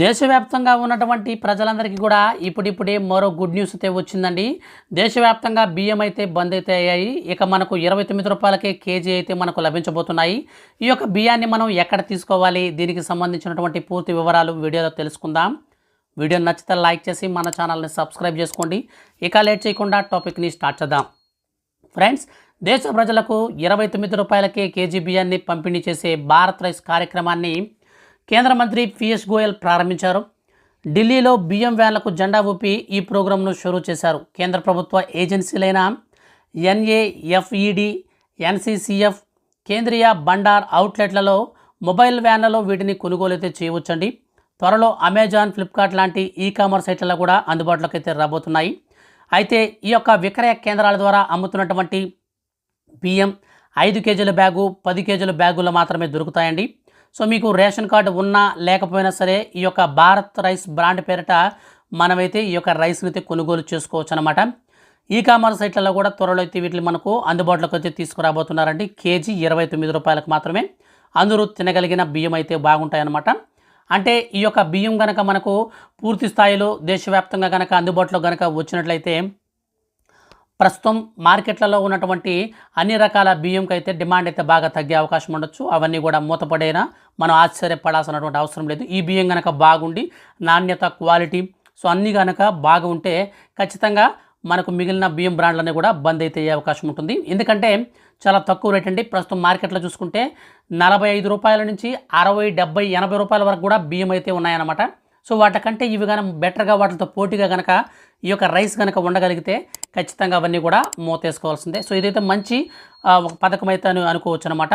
దేశవ్యాప్తంగా ఉన్నటువంటి ప్రజలందరికీ కూడా ఇప్పుడిప్పుడే మరో గుడ్ న్యూస్ అయితే వచ్చిందండి. దేశవ్యాప్తంగా బియ్యం అయితే బంద్ అయితే అయ్యాయి. ఇక మనకు ఇరవై తొమ్మిది రూపాయలకే కేజీ అయితే మనకు లభించబోతున్నాయి. ఈ యొక్క బియ్యాన్ని మనం ఎక్కడ తీసుకోవాలి? దీనికి సంబంధించినటువంటి పూర్తి వివరాలు వీడియోలో తెలుసుకుందాం. వీడియో నచ్చితే లైక్ చేసి మన ఛానల్ని సబ్స్క్రైబ్ చేసుకోండి. ఇక లేట్ చేయకుండా టాపిక్ని స్టార్ట్ చేద్దాం. ఫ్రెండ్స్ దేశ ప్రజలకు ఇరవై తొమ్మిది రూపాయలకే కేజీ బియ్యాన్ని పంపిణీ చేసే భారత్ రైస్ కార్యక్రమాన్ని కేంద్ర మంత్రి పీయూష్ గోయల్ ప్రారంభించారు. ఢిల్లీలో బియ్యం వ్యాన్లకు జెండా ఊపి ఈ ప్రోగ్రాంను షురూ చేశారు. కేంద్ర ప్రభుత్వ ఏజెన్సీలైన ఎన్ఏఎఫ్ఈడి ఎన్సీసీఎఫ్ కేంద్రీయ బండార్ అవుట్లెట్లలో మొబైల్ వ్యాన్లలో వీటిని కొనుగోలు అయితే చేయవచ్చండి. త్వరలో అమెజాన్ ఫ్లిప్కార్ట్ లాంటి ఈ కామర్స్ సైట్లలో కూడా అందుబాటులోకి అయితే రాబోతున్నాయి. అయితే ఈ యొక్క విక్రయ కేంద్రాల ద్వారా అమ్ముతున్నటువంటి బియ్యం ఐదు కేజీల బ్యాగు పది కేజీల బ్యాగులు మాత్రమే దొరుకుతాయండి. సో మీకు రేషన్ కార్డు ఉన్నా లేకపోయినా సరే ఈ యొక్క భారత్ రైస్ బ్రాండ్ పేరిట మనమైతే ఈ యొక్క రైస్ని అయితే కొనుగోలు చేసుకోవచ్చు అనమాట ఈ కామర్స్ సైట్లలో కూడా త్వరలో అయితే వీటిని మనకు అందుబాటులోకి అయితే తీసుకురాబోతున్నారండి. కేజీ ఇరవై తొమ్మిది రూపాయలకు మాత్రమే అందరూ తినగలిగిన బియ్యం అయితే బాగుంటాయన్నమాట అంటే ఈ యొక్క బియ్యం కనుక మనకు పూర్తి స్థాయిలో దేశవ్యాప్తంగా కనుక అందుబాటులో కనుక వచ్చినట్లయితే ప్రస్తుతం మార్కెట్లలో ఉన్నటువంటి అన్ని రకాల బియ్యంకి అయితే డిమాండ్ అయితే బాగా తగ్గే అవకాశం ఉండొచ్చు. అవన్నీ కూడా మూతపడైనా మనం ఆశ్చర్యపడాల్సినటువంటి అవసరం లేదు. ఈ బియ్యం కనుక బాగుండి నాణ్యత క్వాలిటీ సో అన్నీ కనుక బాగా ఉంటే ఖచ్చితంగా మనకు మిగిలిన బియ్యం బ్రాండ్లన్నీ కూడా బంద్ అయితే అయ్యే అవకాశం ఉంటుంది. ఎందుకంటే చాలా తక్కువ రేట్ అండి. ప్రస్తుతం మార్కెట్లో చూసుకుంటే నలభై ఐదు రూపాయల నుంచి అరవై డెబ్బై ఎనభై రూపాయల వరకు కూడా బియ్యం అయితే ఉన్నాయన్నమాట. సో వాటికంటే ఇవి కనుక బెటర్గా వాటితో పోటీగా కనుక ఈ యొక్క రైస్ కనుక ఉండగలిగితే ఖచ్చితంగా అవన్నీ కూడా మూతేసుకోవాల్సిందే సో ఇదైతే మంచి ఒక పథకం అయితే అని అనుకోవచ్చు అనమాట